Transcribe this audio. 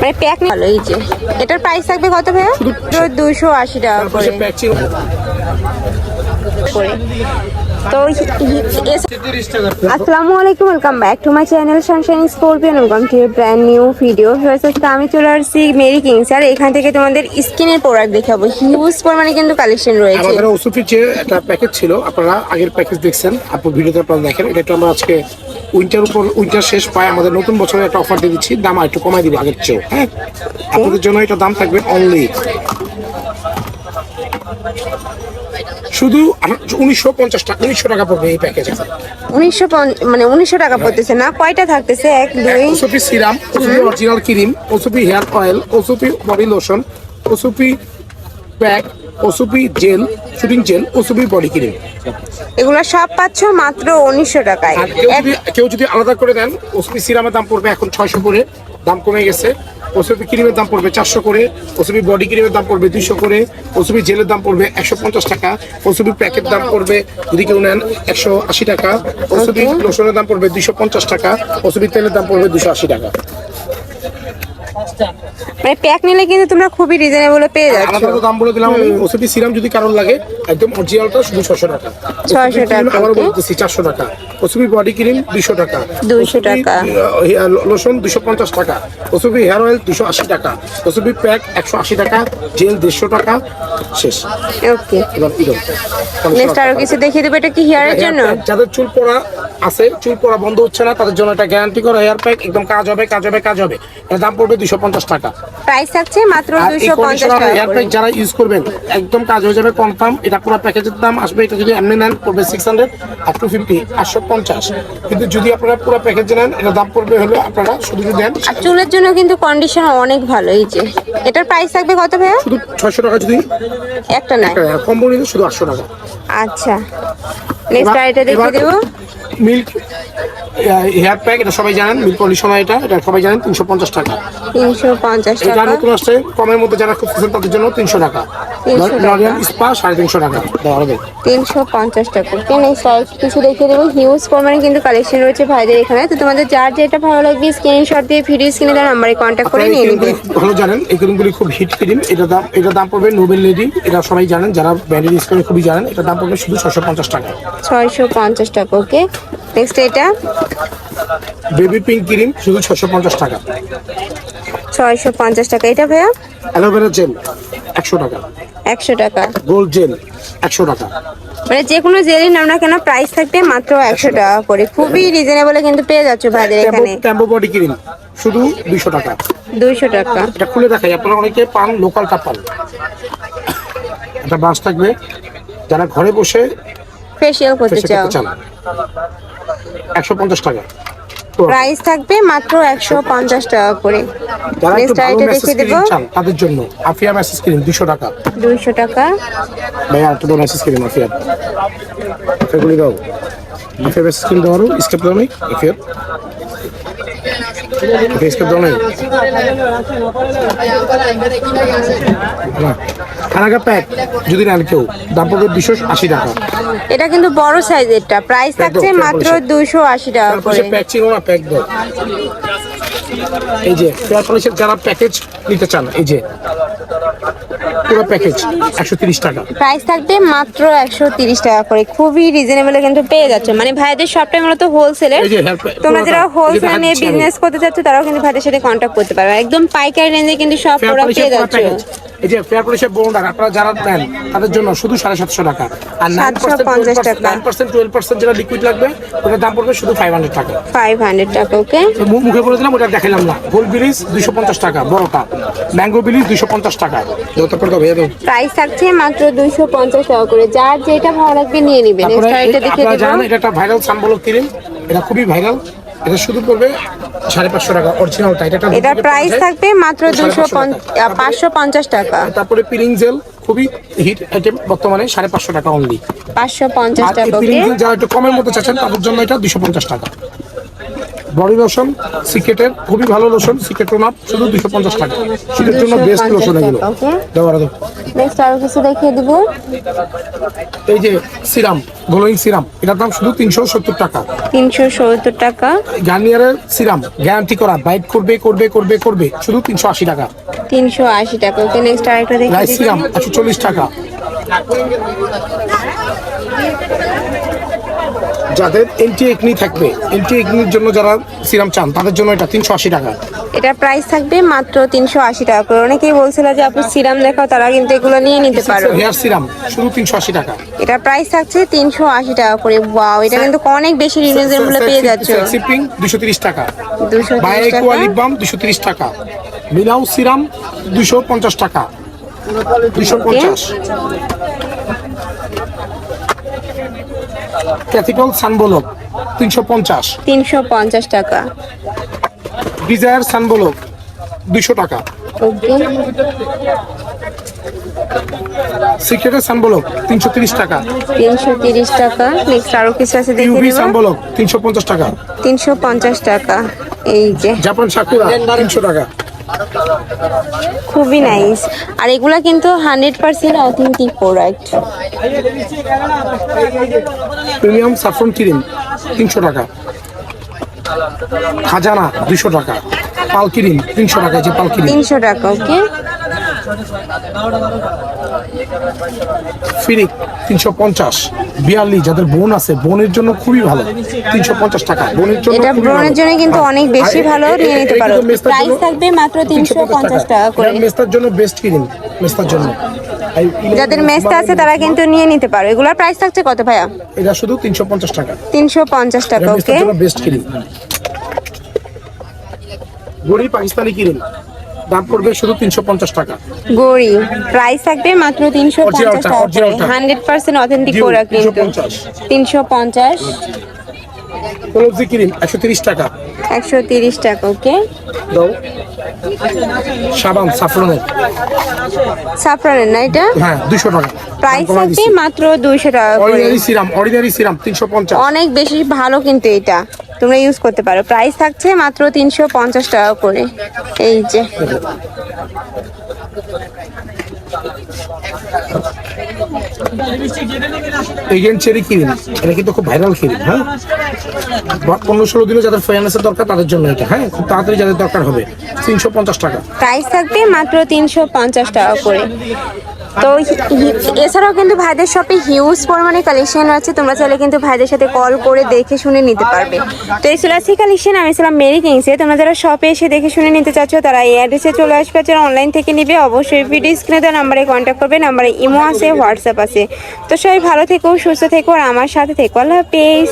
মানে প্যাক ভালো এই যে। এটার প্রাইস থাকবে কত ভাইয়া? দুশো। আশি টাকা করে। করে। তো আসসালামু আলাইকুম welcome back to my channel sunshine scorpion welcome to brand new video আজকে আমি চলে আসছি মেরি কিংস আর এখান থেকে তোমাদের স্কিনের প্রোডাক্ট দেখাবো। হিউজ পরিমাণে কিন্তু কালেকশন রয়েছে। আমাদের ওসুফির যে একটা প্যাকেজ ছিল আপনারা আগের প্যাকেজ দেখছেন আপনি ভিডিওতে আপনারা দেখেন এটা একটু আমরা আজকে উইন্টার উপর উইন্টার শেষ পায় আমাদের নতুন বছরের একটা অফার দিয়ে দিচ্ছি দাম একটু কমাই দিবে আগের চেয়েও হ্যাঁ? আপনাদের জন্য এটা দাম থাকবে অনলি শুধু উনিশশো পঞ্চাশ টাকা উনিশশো টাকা পড়বে এই প্যাকেজে উনিশশো মানে উনিশশো টাকা পড়তেছে না? কয়টা থাকতেছে? এক দুই? ওসুপি সিরাম ওসুপি অরিজিনাল ক্রিম ওসুপি হেয়ার অয়েল ওসুপি বডি লোশন ওসুপি প্যাক ওসুপি জেল শুটিং জেল ওসুপি বডি ক্রিম এগুলো সব পাচ্ছ মাত্র উনিশশো টাকায়। কেউ যদি কেউ যদি আলাদা করে দেন ওসুপি সিরামের দাম পড়বে এখন ছয়শো করে দাম কমে গেছে। ওসুপি ক্রিমের দাম পড়বে চারশো করে ওসবি বডি ক্রিমের দাম পড়বে দুইশো করে ওসবি জেলের দাম পড়বে একশো পঞ্চাশ টাকা ওসবি প্যাকেট দাম পড়বে যদি কেউ নেন একশো আশি টাকা ওসবি লোশনের দাম পড়বে দুইশো পঞ্চাশ টাকা ওসবি তেলের দাম পড়বে দুশো আশি টাকা। মানে প্যাক নিলে কিন্তু তোমরা খুবই রিজনেবল পেয়ে যাচ্ছ। তো দাম বলে দিলাম ওসুপি সিরাম যদি কারোর লাগে একদম অরিজিনালটা শুধু ছশো টাকা। 600 টাকা, আবার. বলতেছি চারশো টাকা। ওসুপি বডি ক্রিম দুইশো টাকা। 200 টাকা। লোশন দুশো পঞ্চাশ টাকা। ওসুপি হেয়ার অয়েল দুশো আশি টাকা। ওসুপি প্যাক একশো আশি টাকা জেল দেড়শো টাকা। শেষ। ওকে। এবার ইরম নেক্সট আরও কিছু দেখিয়ে দেবো এটা কি হেয়ারের জন্য? যাদের চুল পড়া আছে চুল পড়া বন্ধ হচ্ছে না তাদের জন্য এটা গ্যারান্টি করা হেয়ার প্যাক একদম কাজ হবে কাজ হবে কাজ হবে। এর দাম পড়বে দুশো পঞ্চাশ টাকা। প্রাইস থাকছে মাত্র আর এই দুশো পঞ্চাশ কন্ডিশনার টাকা। হেয়ার প্যাক যারা ইউজ করবেন একদম কাজ হয়ে যাবে কনফার্ম এটা পুরো প্যাকেজের দাম আসবে এটা যদি এমনি নেন পড়বে সিক্স হান্ড্রেড আর টু ফিফটি আটশো পঞ্চাশ। কিন্তু যদি আপনারা পুরো প্যাকেজ নেন এটা দাম পড়বে হলো আপনারা শুধু যদি দেন আর চুলের জন্য কিন্তু কন্ডিশন অনেক ভালো এই যে। এটার প্রাইস থাকবে কত ভাইয়া? শুধু ছয়শো টাকা যদি একটা নাই কম্বো নিলে শুধু আটশো টাকা। আচ্ছা। নেক্সট আর দেখিয়ে দেবো। মিল্ক হেয়ার প্যাক এটা সবাই জানেন মিল্ক কন্ডিশনার এটা এটা সবাই জানেন তিনশো পঞ্চাশ টাকা। তিনশো পঞ্চাশ টাকা। নতুন আসছে কমের মধ্যে যারা খুব তাদের জন্য তিনশো টাকা। 300 টাকা। লরিয়াল স্পা সাড়ে তিনশো টাকা। তিনশো পঞ্চাশ টাকা। ওকে নেক্সট আর কিছু দেখিয়ে দেবো। হিউজ পরিমাণে কিন্তু কালেকশন রয়েছে ভাইদের এখানে। তো তোমাদের যার যেটা ভালো লাগবে স্ক্রিনশট দিয়ে ভিডিও স্ক্রিনে দেওয়ার নাম্বারে কন্ট্যাক্ট করে নিয়ে নিবে। ভালো জানেন। এই ক্রিমগুলি খুব হিট ক্রিম এটা দাম এটা দাম পড়বে নোবেল লেডি এটা সবাই জানেন। যারা ব্যান্ডেড ইউজ করে খুবই জানেন। এটা দাম পড়বে শুধু ছশো পঞ্চাশ টাকা। ছয়শো পঞ্চাশ টাকা ওকে? নেক্সট এটা? বেবি পিঙ্ক ক্রিম শুধু ছশো পঞ্চাশ টাকা। ছয়শো পঞ্চাশ টাকা। এটা ভাইয়া? অ্যালোভেরা জেল একশো টাকা। একশো টাকা। গোল্ড জেল একশো টাকা। মানে যে কোনো জেলি নাম না কেন প্রাইস থাকবে মাত্র একশো টাকা। করে। খুবই রিজনেবল কিন্তু পেয়ে যাচ্ছ ভাইদের এখানে। ট্যাম্বো বডি ক্রিম শুধু দুইশো টাকা। দুইশো টাকা। এটা খুলে দেখাই আপনারা অনেকে পান লোকালটা পান। একটা বাস থাকবে যারা ঘরে বসে ফেসিয়াল করতে চাও। একশো পঞ্চাশ টাকা। প্রাইস থাকবে মাত্র একশো পঞ্চাশ টাকা করে। নেক্সট ভালো আইটা মেসেজ দেখিয়ে দেবো। তাদের জন্য। আফিয়া মেসেজ ক্রিম দুশো টাকা। দুইশো টাকা। ভাইয়া দাও মেসেজ ক্রিম আফিয়া। সেগুলি দাও। আফিয়া মেসেজ ক্রিম দেওয়ারও স্কেপ দাও নেই আফিয়া। স্কেপ দাও নেই না প্যাক যদি নেন কেউ। দাম পড়বে দুশো আশি টাকা। এটা কিন্তু বড় সাইজেরটা। প্রাইস থাকছে মাত্র দুশো আশি টাকা করে। প্যাক ছিল না প্যাক দাও। এই যে ফেয়ার পলিশের যারা প্যাকেজ নিতে চান এই যে পুরো প্যাকেজ একশো তিরিশ টাকা। প্রাইস থাকবে মাত্র একশো তিরিশ টাকা করে। খুবই রিজনেবল কিন্তু পেয়ে যাচ্ছে। মানে ভাইদের সবটাই মূলত হোলসেলের তোমরা যারা হোলসেল নিয়ে বিজনেস করতে চাচ্ছ তারাও কিন্তু ভাইদের সাথে কন্ট্যাক্ট করতে পারবে। একদম পাইকারি রেঞ্জে কিন্তু সব প্রোডাক্ট পেয়ে যাচ্ছ। এই যে ফেয়ার পলিশের আপনারা যারা নেন তাদের জন্য শুধু সাড়ে সাতশো টাকা। আর নাইন 750 টাকা। নাইন পার্সেন্ট টুয়েলভ পার্সেন্ট যেটা লিকুইড লাগবে ওটার দাম পড়বে শুধু ফাইভ হান্ড্রেড টাকা। ফাইভ হান্ড্রেড টাকা ওকে মুখে বলে দিলাম ওটা দেখাইলাম না। গোল বিলিজ দুইশো পঞ্চাশ টাকা বড়টা। ম্যাঙ্গো বিলিজ দুইশো পঞ্চাশ টাকা। যত প্রাইস থাকছে মাত্র দুইশো পঞ্চাশ টাকা করে। যার যেটা ভালো লাগবে নিয়ে নিবে তারপরে নেক্সট আরেকটা এই- জানেন এটা একটা ভাইরাল সানবলক ক্রিম এটা খুবই ভাইরাল এটা শুধু পড়বে সাড়ে পাঁচশো টাকা অরিজিনালটা এটা duplicate প্রাইস থাকবে মাত্র দুশো পাঁচশো পঞ্চাশ টাকা। তারপরে পিরিং জেল খুবই হিট আইটেম বর্তমানে সাড়ে পাঁচশো টাকা অনলি পাঁচশো পঞ্চাশ টাকা পিরিং জেল যারা একটু কমের মধ্যে চাচ্ছেন তাদের জন্য এটা দুশো পঞ্চাশ টাকা। বডি লোশন সিক্রেটের খুবই ভালো লোশন সিক্রেট টোনার শুধু দুশো পঞ্চাশ টাকা। শীতের জন্য বেস্ট লোশন এগুলো। okay? দাও নেক্সট আরও কিছু দেখিয়ে দিব। এই যে সিরাম গ্লোয়িং সিরাম এটার দাম শুধু তিনশো সত্তর টাকা। তিনশো সত্তর টাকা। গার্নিয়ারের সিরাম গ্যারান্টি করা বাইট করবে করবে করবে করবে শুধু তিনশো আশি টাকা। তিনশো আশি টাকা ওকে নেক্সট আরেকটা দেখিয়ে রাইস সিরাম একশো চল্লিশ টাকা। যাদের এন্টি একনি থাকবে। এন্টি একনির জন্য যারা সিরাম চান তাদের জন্য এটা তিনশো আশি টাকা। এটা প্রাইস থাকবে মাত্র তিনশো আশি টাকা করে। অনেকেই বলছিল যে আপনি সিরাম দেখাও তারা কিন্তু এগুলো নিয়ে নিতে পারো হেয়ার সিরাম শুধু তিনশো আশি টাকা। এটা প্রাইস থাকছে তিনশো আশি টাকা করে। ওয়াও এটা কিন্তু অনেক বেশি রিজনেবল পেয়ে যাচ্ছে। সিপিং দুশো তিরিশ টাকা। দুশো লিপ বাম দুশো তিরিশ টাকা। মিলাউ সিরাম দুশো পঞ্চাশ টাকা। দুশো পঞ্চাশ। ক্যাথিকল সানবোলক তিনশো পঞ্চাশ। তিনশো পঞ্চাশ টাকা। ডিজায়ার সানবোলক দুশো টাকা। সিক্রেটের সানবোলক তিনশো তিরিশ টাকা। তিনশো তিরিশ টাকা। নেক্সট আরও কিছু আছে দেখিয়ে ইউবি দেবো সানবোলক তিনশো পঞ্চাশ টাকা। তিনশো পঞ্চাশ টাকা। এই যে। জাপান সাকুরা তিনশো টাকা। খুবই নাইস আর এগুলা কিন্তু hundred percent authentic product premium saffron cream তিনশো টাকা। খাজানা দুশো টাকা। পাল ক্রিম তিনশো টাকা যে পাল ক্রিম তিনশো টাকা ওকে ফিরিক তিনশো পঞ্চাশ। বিয়াল্লি যাদের বোন আছে বোনের জন্য খুবই ভালো। তিনশো পঞ্চাশ টাকা। বোনের জন্য এটা ভালো। জন্য কিন্তু অনেক বেশি ভালো নিয়ে নিতে পারো। প্রাইস থাকবে মাত্র তিনশো পঞ্চাশ টাকা। করে। মেস্তার জন্য বেস্ট ক্রিম মেস্তার জন্য। যাদের মেস্তা আছে তারা কিন্তু নিয়ে নিতে পারো। এগুলোর প্রাইস থাকছে কত ভাইয়া? এটা শুধু তিনশো পঞ্চাশ টাকা। তিনশো পঞ্চাশ টাকা ওকে বেস্ট গড়ি পাকিস্তানি দাম পড়বে শুধু তিনশো পঞ্চাশ টাকা। গড়ি প্রাইস থাকবে মাত্র তিনশো পঞ্চাশ টাকা হান্ড্রেড পার্সেন্ট অথেন্টিক কিন্তু। তিনশো পঞ্চাশ। কলবজি ক্রিম একশো তিরিশ টাকা। একশো তিরিশ টাকা ওকে দাও। সাবান সাফরনের। সাফরানের না এটা? হ্যাঁ দুশো টাকা। প্রাইস থাকবে মাত্র টাকা অর্ডিনারি সিরাম অর্ডিনারি সিরাম তিনশো পঞ্চাশ। অনেক বেশি ভালো কিন্তু এটা। তোমরা ইউজ করতে পারো। প্রাইস থাকছে মাত্র তিনশো পঞ্চাশ টাকা করে। এই যে। এগেন চেরি ক্রিম এটা কিন্তু খুব ভাইরাল ক্রিম হ্যাঁ? বা পনেরো ষোলো দিনে যাদের দরকার তাদের জন্য এটা হ্যাঁ? খুব তাড়াতাড়ি যাদের দরকার হবে তিনশো পঞ্চাশ টাকা। প্রাইস থাকবে মাত্র তিনশো পঞ্চাশ টাকা করে। তো এছাড়াও কিন্তু ভাইদের শপে হিউজ পরিমাণে কালেকশন আছে তোমরা চাইলে কিন্তু ভাইদের সাথে কল করে দেখে শুনে নিতে পারবে। তো এই সুলাসি কালেকশন আমি ছিলাম মেরি কিংসে তোমরা যারা শপে এসে দেখে শুনে নিতে চাচ্ছ, তারা এই অ্যাড্রেসে চলে আসবে। যারা অনলাইন থেকে নিবে, অবশ্যই ভিডিও স্ক্রিনে দেওয়া নাম্বারে কন্ট্যাক্ট করবে। নাম্বারে ইমো আছে হোয়াটসঅ্যাপ আছে। তো সবাই ভালো থেকো, সুস্থ থেকো, আর আমার সাথে থেকো। আল্লাহ হাফেজ।